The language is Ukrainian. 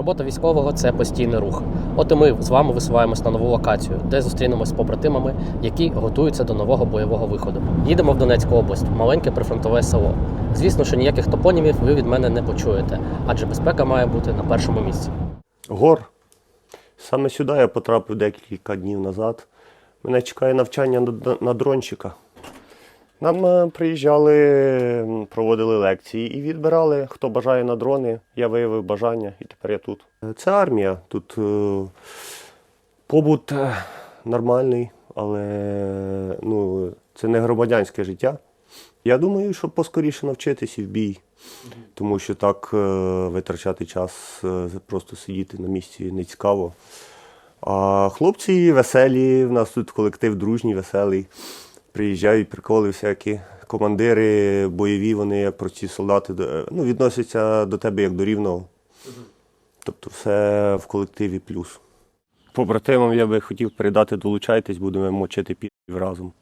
Робота військового це постійний рух. От і ми з вами висуваємось на нову локацію, де зустрінемось з побратимами, які готуються до нового бойового виходу. Їдемо в Донецьку область, маленьке прифронтове село. Звісно, що ніяких топонімів ви від мене не почуєте, адже безпека має бути на першому місці. Гор. Саме сюди я потрапив декілька днів назад. Мене чекає навчання на, дрончика. Нам е, приїжджали, проводили лекції і відбирали, хто бажає на дрони. Я виявив бажання і тепер я тут. Це армія. Тут е, побут е, нормальний, але ну, це не громадянське життя. Я думаю, що поскоріше навчитись і в бій. Тому що так витрачати час, просто сидіти на місці не цікаво. А хлопці веселі, в нас тут колектив дружній, веселий. Приїжджають приколи всякі. Командири бойові, вони як прості солдати ну, відносяться до тебе як до рівного. Тобто все в колективі плюс. Побратимам я би хотів передати, долучайтесь, будемо мочити пів разом.